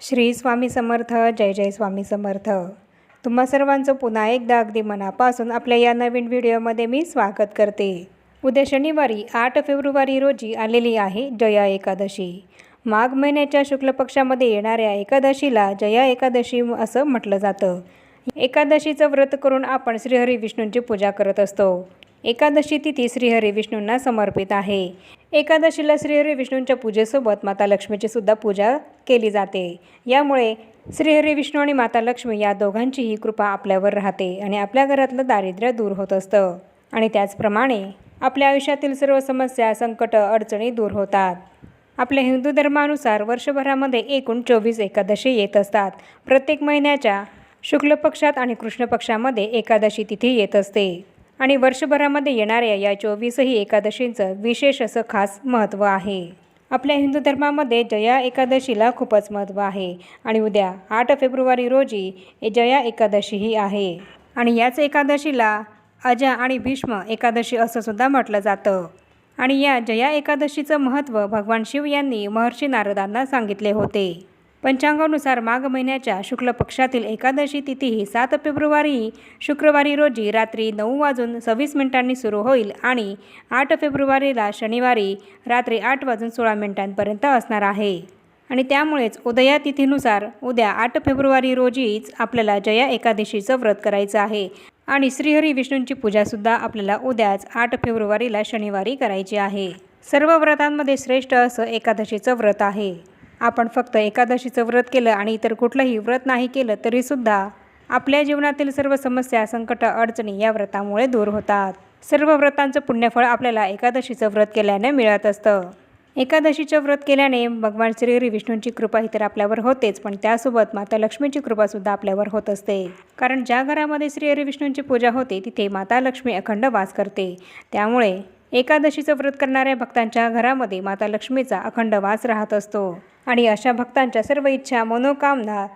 श्री स्वामी समर्थ जय जय स्वामी समर्थ. तुम्हा सर्वांचं पुन्हा एकदा अगदी मनापासून आपल्या या नवीन व्हिडिओमध्ये मी स्वागत करते. उद्या शनिवारी आठ फेब्रुवारी रोजी आलेली आहे जया एकादशी. माघ महिन्याच्या शुक्ल पक्षामध्ये येणाऱ्या एकादशीला जया एकादशी असं म्हटलं जातं. एकादशीचं व्रत करून आपण श्रीहरी विष्णूंची पूजा करत असतो. एकादशी तिथी श्रीहरी विष्णूंना समर्पित आहे. एकादशीला श्रीहरी विष्णूंच्या पूजेसोबत माता लक्ष्मीची सुद्धा पूजा केली जाते. यामुळे श्रीहरी विष्णू आणि माता लक्ष्मी या दोघांचीही कृपा आपल्यावर राहते आणि आपल्या घरातलं दारिद्र्य दूर होत असतं. आणि त्याचप्रमाणे आपल्या आयुष्यातील सर्व समस्या संकट अडचणी दूर होतात. आपल्या हिंदू धर्मानुसार वर्षभरामध्ये एकूण चोवीस एकादशी येत असतात. प्रत्येक महिन्याच्या शुक्ल पक्षात आणि कृष्ण पक्षामध्ये एकादशी तिथी येत असते. आणि वर्षभरामध्ये येणाऱ्या या चोवीसही एकादशींचं विशेष असं खास महत्त्व आहे. आपल्या हिंदू धर्मामध्ये जया एकादशीला खूपच महत्त्व आहे आणि उद्या आठ फेब्रुवारी रोजी जया एकादशीही आहे. आणि याच एकादशीला अजा आणि भीष्म एकादशी असं सुद्धा म्हटलं जातं. आणि या जया एकादशीचं महत्त्व भगवान शिव यांनी महर्षी नारदांना सांगितले होते. पंचांगानुसार माघ महिन्याच्या शुक्ल पक्षातील एकादशी तिथी ही सात फेब्रुवारी शुक्रवारी रोजी रात्री नऊ वाजून सव्वीस मिनिटांनी सुरू होईल आणि आठ फेब्रुवारीला शनिवारी रात्री आठ वाजून सोळा मिनिटांपर्यंत असणार आहे. आणि त्यामुळेच उदया तिथीनुसार उद्या आठ फेब्रुवारी रोजीच आपल्याला जया एकादशीचं व्रत करायचं आहे. आणि श्रीहरी विष्णूंची पूजासुद्धा आपल्याला उद्याच आठ फेब्रुवारीला शनिवारी करायची आहे. सर्व व्रतांमध्ये श्रेष्ठ असं एकादशीचं व्रत आहे. आपण फक्त एकादशीचं व्रत केलं आणि इतर कुठलंही व्रत नाही केलं तरीसुद्धा आपल्या जीवनातील सर्व समस्या संकट अडचणी या व्रतामुळे दूर होतात. सर्व व्रतांचं पुण्यफळ आपल्याला एकादशीचं व्रत केल्याने मिळत असतं. एकादशीचं व्रत केल्याने भगवान श्री विष्णूंची कृपा ही तर आपल्यावर होतेच पण त्यासोबत माता लक्ष्मीची कृपासुद्धा आपल्यावर होत असते. कारण ज्या घरामध्ये श्री विष्णूंची पूजा होते तिथे माता लक्ष्मी अखंड वास करते. त्यामुळे एकादशीचं व्रत करणाऱ्या भक्तांच्या घरामध्ये माता लक्ष्मीचा अखंड वास राहत असतो. आणि अशा भक्तांच्या सर्व इच्छा मनोकामना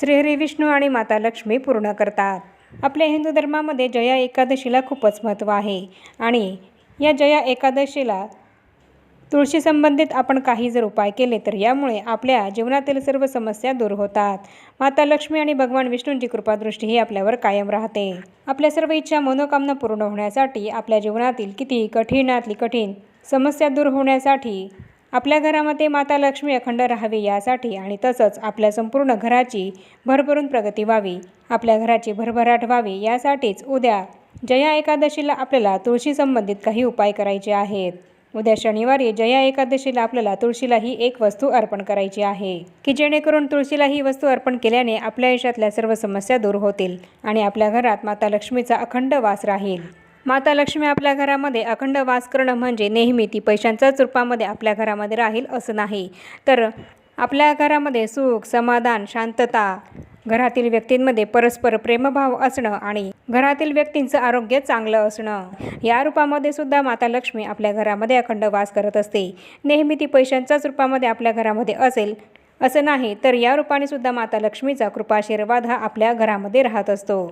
श्रीहरी विष्णू आणि माता लक्ष्मी पूर्ण करतात. आपल्या हिंदू धर्मामध्ये जया एकादशीला खूपच महत्त्व आहे. आणि या जया एकादशीला तुळशी संबंधित आपण काही जर उपाय केले तर यामुळे आपल्या जीवनातील सर्व समस्या दूर होतात. माता लक्ष्मी आणि भगवान विष्णूंची कृपादृष्टी ही आपल्यावर कायम राहते. आपल्या सर्व इच्छा मनोकामना पूर्ण होण्यासाठी आपल्या जीवनातील किती कठीणातली कठीण समस्या दूर होण्यासाठी आपल्या घरामध्ये माता लक्ष्मी अखंड राहावी यासाठी आणि तसंच आपल्या संपूर्ण घराची भरभरून प्रगती व्हावी आपल्या घराची भरभराट व्हावी यासाठीच उद्या जया एकादशीला आपल्याला तुळशी संबंधित काही उपाय करायचे आहेत. उद्या शनिवारी जया एकादशीला आपल्याला तुळशीला ही एक वस्तू अर्पण करायची आहे. की जेणेकरून तुळशीला ही वस्तू अर्पण केल्याने आपल्या आयुष्यातल्या सर्व समस्या दूर होतील आणि आपल्या घरात माता लक्ष्मीचा अखंड वास राहील. माता लक्ष्मी आपल्या घरामध्ये अखंड वास करणं म्हणजे नेहमी ती पैशांच्याच रूपामध्ये आपल्या घरामध्ये राहील असं नाही. तर आपल्या घरामध्ये सुख समाधान शांतता घरातील व्यक्तींमध्ये परस्पर प्रेमभाव असणं आणि घरातील व्यक्तींचं आरोग्य चांगलं असणं. या रूपामध्ये सुद्धा माता लक्ष्मी आपल्या घरामध्ये अखंड वास करत असते. नेहमी ती पैशांच्याच रूपामध्ये आपल्या घरामध्ये असेल असं नाही तर या रूपाने सुद्धा माता लक्ष्मीचा कृपाशीर्वाद हा आपल्या घरामध्ये राहत असतो.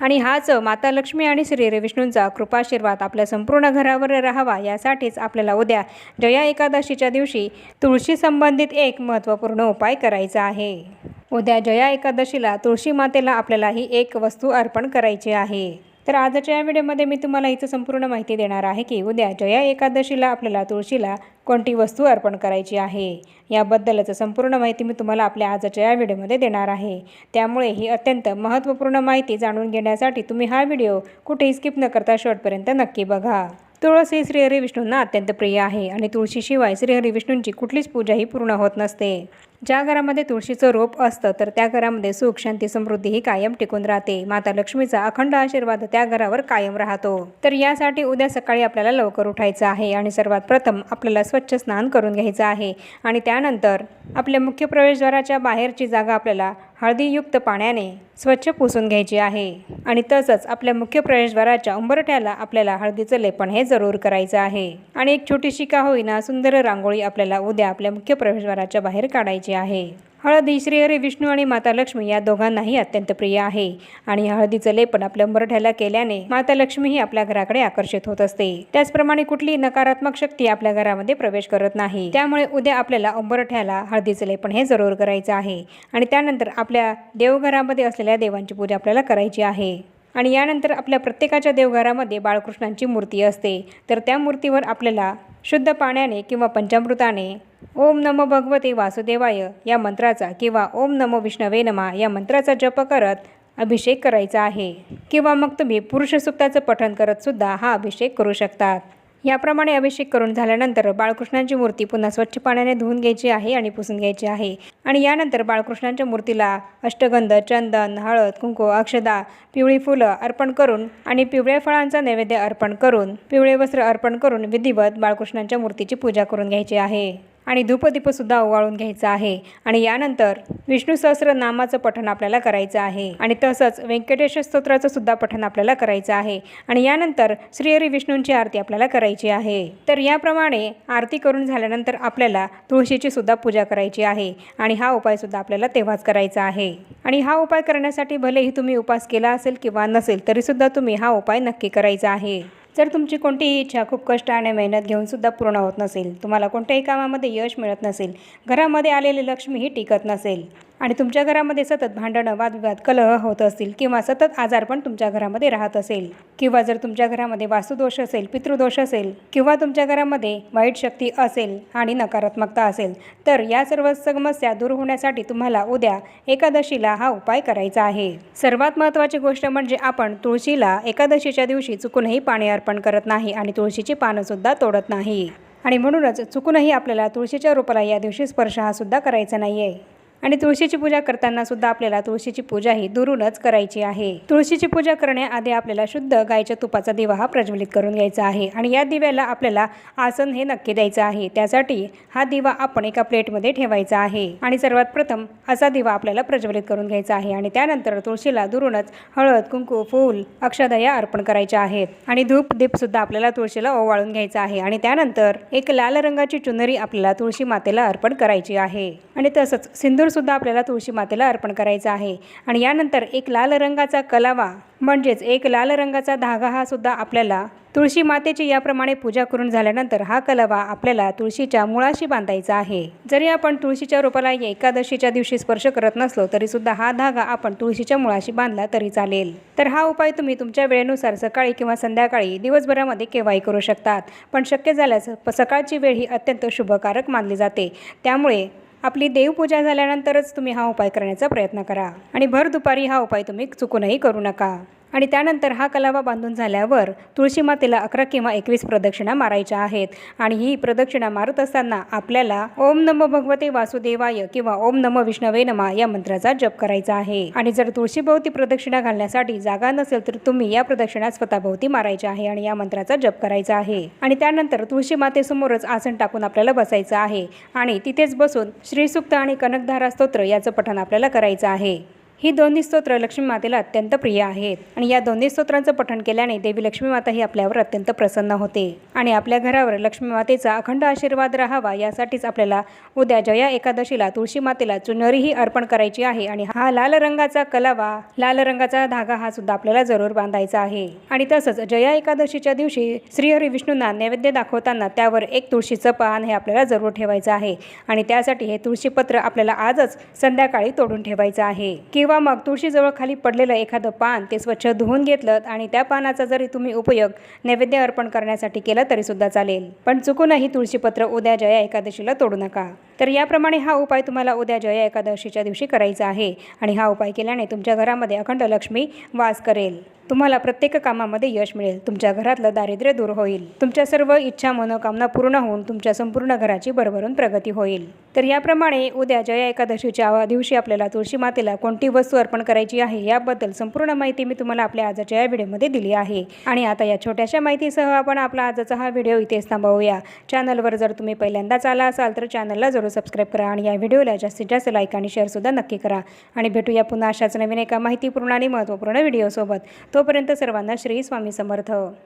आणि हाच माता लक्ष्मी आणि श्री विष्णूंचा कृपाशीर्वाद आपल्या संपूर्ण घरावर राहावा यासाठीच आपल्याला उद्या जया एकादशीच्या दिवशी तुळशी संबंधित एक महत्त्वपूर्ण उपाय करायचा आहे. उद्या जया एकादशीला तुळशी मातेला आपल्याला ही एक वस्तू अर्पण करायची आहे. तर आजच्या या व्हिडिओमध्ये मी तुम्हाला हिचं संपूर्ण माहिती देणार आहे की उद्या जया एकादशीला आपल्याला तुळशीला कोणती वस्तू अर्पण करायची आहे? याबद्दलच संपूर्ण माहिती मी तुम्हाला आपल्या आजच्या या व्हिडिओमध्ये देणार आहे. त्यामुळे ही अत्यंत महत्त्वपूर्ण माहिती जाणून घेण्यासाठी तुम्ही हा व्हिडिओ कुठेही स्किप न करता शेवटपर्यंत नक्की बघा. तुळस ही श्रीहरी विष्णूंना अत्यंत प्रिय आहे आणि तुळशीशिवाय श्रीहरी विष्णूंची कुठलीच पूजाही पूर्ण होत नसते. ज्या घरामध्ये तुळशीचं रोप असतं तर त्या घरामध्ये सुख शांती समृद्धी ही कायम टिकून राहते. माता लक्ष्मीचा अखंड आशीर्वाद त्या घरावर कायम राहतो. तर यासाठी उद्या सकाळी आपल्याला लवकर उठायचं आहे आणि सर्वात प्रथम आपल्याला स्वच्छ स्नान करून घ्यायचं आहे. आणि त्यानंतर आपल्या मुख्य प्रवेशद्वाराच्या बाहेरची जागा आपल्याला हळदीयुक्त पाण्याने स्वच्छ पुसून घ्यायची आहे. आणि तसंच आपल्या मुख्य प्रवेशद्वाराच्या उंबरठ्याला आपल्याला हळदीचं लेपन हे जरूर करायचं आहे. आणि एक छोटीशी का होईना सुंदर रांगोळी आपल्याला उद्या आपल्या मुख्य प्रवेशद्वाराच्या बाहेर काढायची आहे. हळद ही श्रीहरी विष्णू आणि माता लक्ष्मी या दोघांनाही अत्यंत प्रिय आहे आणि हळदीचं लेपन आपल्या उंबरठ्याला केल्याने माता लक्ष्मी ही आपल्या घराकडे आकर्षित होत असते. त्याचप्रमाणे कुठलीही नकारात्मक शक्ती आपल्या घरामध्ये प्रवेश करत नाही. त्यामुळे उद्या आपल्याला उंबरठ्याला हळदीचं लेपन हे जरूर करायचं आहे आणि त्यानंतर आपल्या देवघरामध्ये असलेल्या देवांची पूजा आपल्याला करायची आहे. आणि यानंतर आपल्या प्रत्येकाच्या देवघरामध्ये बाळकृष्णांची मूर्ती असते. तर त्या मूर्तीवर आपल्याला शुद्ध पाण्याने किंवा पंचामृताने ओम नमो भगवते वासुदेवाय. या मंत्राचा किंवा ओम नमो विष्णवे नमा या मंत्राचा जप करत अभिषेक करायचा आहे. किंवा मग तुम्ही पुरुष सुक्ताचं पठण करतसुद्धा हा अभिषेक करू शकतात. याप्रमाणे अभिषेक करून झाल्यानंतर बाळकृष्णांची मूर्ती पुन्हा स्वच्छ पाण्याने धुवून घ्यायची आहे आणि पुसून घ्यायची आहे. आणि यानंतर बाळकृष्णांच्या मूर्तीला अष्टगंध चंदन हळद कुंकू अक्षदा पिवळी फुलं अर्पण करून आणि पिवळ्या फळांचा नैवेद्य अर्पण करून पिवळे वस्त्र अर्पण करून विधिवत बाळकृष्णांच्या मूर्तीची पूजा करून घ्यायची आहे. आणि धूपदीपसुद्धा ओवाळून घ्यायचा आहे. आणि यानंतर विष्णू सहस्र नामाचं पठण आपल्याला करायचं आहे. आणि तसंच व्यंकटेश स्तोत्राचं सुद्धा पठण आपल्याला करायचं आहे. आणि यानंतर श्रीहरी विष्णूंची आरती आपल्याला करायची आहे. तर याप्रमाणे आरती करून झाल्यानंतर आपल्याला तुळशीची सुद्धा पूजा करायची आहे. आणि हा उपाय सुद्धा आपल्याला तेव्हाच करायचा आहे. आणि हा उपाय करण्यासाठी भलेही तुम्ही उपास केला असेल किंवा नसेल तरीसुद्धा तुम्ही हा उपाय नक्की करायचा आहे. जर तुमची कोणतीही इच्छा खूप कष्ट आणि मेहनत घेऊनसुद्धा पूर्ण होत नसेल तुम्हाला कोणत्याही कामामध्ये यश मिळत नसेल घरामध्ये आलेली लक्ष्मी ही टिकत नसेल. आणि तुमच्या घरामध्ये सतत भांडणं वादविवाद कलह होत असतील किंवा सतत आजार पण तुमच्या घरामध्ये राहत असेल. किंवा जर तुमच्या घरामध्ये वास्तुदोष असेल पितृदोष असेल किंवा तुमच्या घरामध्ये वाईट शक्ती असेल आणि नकारात्मकता असेल तर या सर्व समस्या दूर होण्यासाठी तुम्हाला उद्या एकादशीला हा उपाय करायचा आहे. सर्वात महत्त्वाची गोष्ट म्हणजे आपण तुळशीला एकादशीच्या दिवशी चुकूनही पाणी अर्पण करत नाही आणि तुळशीची पानंसुद्धा तोडत नाही. आणि म्हणूनच चुकूनही आपल्याला तुळशीच्या रोपाला या दिवशी स्पर्श हा सुद्धा करायचा नाही आहे आणि तुळशीची पूजा करताना सुद्धा आपल्याला तुळशीची पूजा ही दुरूनच करायची आहे. तुळशीची पूजा करण्याआधी आपल्याला शुद्ध गायच्या तुपाचा दिवा हा प्रज्वलित करून घ्यायचा आहे आणि या दिव्याला आपल्याला आसन हे नक्की द्यायचं आहे. त्यासाठी हा दिवा आपण एका प्लेटमध्ये ठेवायचा आहे आणि सर्वात प्रथम असा दिवा आपल्याला प्रज्वलित करून घ्यायचा आहे आणि त्यानंतर तुळशीला दुरूनच हळद कुंकू फूल अक्षदया अर्पण करायच्या आहेत आणि धूप दीप सुद्धा आपल्याला तुळशीला ओवाळून घ्यायचा आहे आणि त्यानंतर एक लाल रंगाची चुनरी आपल्याला तुळशी मातेला अर्पण करायची आहे. आणि तसंच सिंदूर सुद्धा आपल्याला तुळशी मातेला अर्पण करायचा आहे. आणि यानंतर एक लाल रंगाचा कलावा म्हणजेच एक लाल रंगाचा धागा हा सुद्धा आपल्याला तुळशी मातेची याप्रमाणे पूजा करून झाल्यानंतर हा कलवा आपल्याला तुळशीच्या मुळाशी बांधायचा आहे. जरी आपण तुळशीच्या रोपाला एकादशीच्या दिवशी स्पर्श करत नसलो तरी सुद्धा हा धागा आपण तुळशीच्या मुळाशी बांधला तरी चालेल. तर हा उपाय तुम्ही तुमच्या वेळेनुसार सकाळी किंवा संध्याकाळी दिवसभरामध्ये केव्हाही करू शकतात. पण शक्य झाल्यास सकाळची वेळ ही अत्यंत शुभकारक मानली जाते. त्यामुळे आपली देवपूजा झाल्यानंतरच तुम्ही हा उपाय करण्याचा प्रयत्न करा. आणि भर दुपारी हा उपाय तुम्ही चुकूनही करू नका. आणि त्यानंतर हा कलावा बांधून झाल्यावर तुळशी मातेला अकरा किंवा एकवीस प्रदक्षिणा मारायच्या आहेत. आणि ही प्रदक्षिणा मारत असताना आपल्याला ओम नमो भगवते वासुदेवाय किंवा ओम नम विष्णवे नमा या मंत्राचा जप करायचा आहे. आणि जर तुळशीभोवती प्रदक्षिणा घालण्यासाठी जागा नसेल तर तुम्ही या प्रदक्षिणा स्वतःभोवती मारायच्या आहे आणि या मंत्राचा जप करायचा आहे. आणि त्यानंतर तुळशी मातेसमोरच आसन टाकून आपल्याला बसायचं आहे. आणि तिथेच बसून श्रीसुक्त आणि कनकधारा स्तोत्र याचं पठण आपल्याला करायचं आहे. ही दोन्ही स्तोत्र लक्ष्मी मातेला अत्यंत प्रिय आहेत. आणि या दोन्ही स्तोत्रांचं पठण केल्याने देवी लक्ष्मी माता ही आपल्यावर अत्यंत प्रसन्न होते. आणि आपल्या घरावर लक्ष्मी मातेचा अखंड आशीर्वाद राहावा यासाठीच आपल्याला उद्या जया एकादशीला तुळशी मातेला चुनरीही अर्पण करायची आहे. आणि हा लाल रंगाचा कलावा लाल रंगाचा धागा हा सुद्धा आपल्याला जरूर बांधायचा आहे. आणि तसंच जया एकादशीच्या दिवशी श्रीहरी विष्णूंना नैवेद्य दाखवताना त्यावर एक तुळशीचं पान हे आपल्याला जरूर ठेवायचं आहे. आणि त्यासाठी हे तुळशीपत्र आपल्याला आजच संध्याकाळी तोडून ठेवायचं आहे. किंवा किंवा मग तुळशीजवळ खाली पडलेलं एखादं पान ते स्वच्छ धुवून घेतलं आणि त्या पानाचा जरी तुम्ही उपयोग नैवेद्य अर्पण करण्यासाठी केला तरीसुद्धा चालेल. पण चुकूनही तुळशीपत्र उद्या जया एकादशीला तोडू नका. तर याप्रमाणे हा उपाय तुम्हाला उद्या जया एकादशीच्या दिवशी करायचा आहे. आणि हा उपाय केल्याने तुमच्या घरामध्ये अखंड लक्ष्मी वास करेल. तुम्हाला प्रत्येक कामामध्ये यश मिळेल. तुमच्या घरातलं दारिद्र्य दूर होईल. तुमच्या सर्व इच्छा मनोकामना पूर्ण होऊन तुमच्या संपूर्ण घराची भरभरून प्रगती होईल. तर याप्रमाणे उद्या जया एकादशीच्या दिवशी आपल्याला तुळशी मातेला कोणती वस्तू अर्पण करायची आहे याबद्दल संपूर्ण माहिती मी तुम्हाला आपल्या आजच्या या व्हिडिओमध्ये दिली आहे. आणि आता या छोट्याशा माहितीसह आपण आपला आजचा हा व्हिडिओ इथेच थांबवूया. चॅनलवर जर तुम्ही पहिल्यांदाच आला असाल तर चॅनलला जरूर सबस्क्राईब करा आणि या व्हिडिओला जास्तीत जास्त लाईक आणि शेअरसुद्धा नक्की करा. आणि भेटूया पुन्हा अशाच नवीन एका माहितीपूर्ण आणि महत्त्वपूर्ण व्हिडिओसोबत. तोपर्यंत सर्वांना श्री स्वामी समर्थ.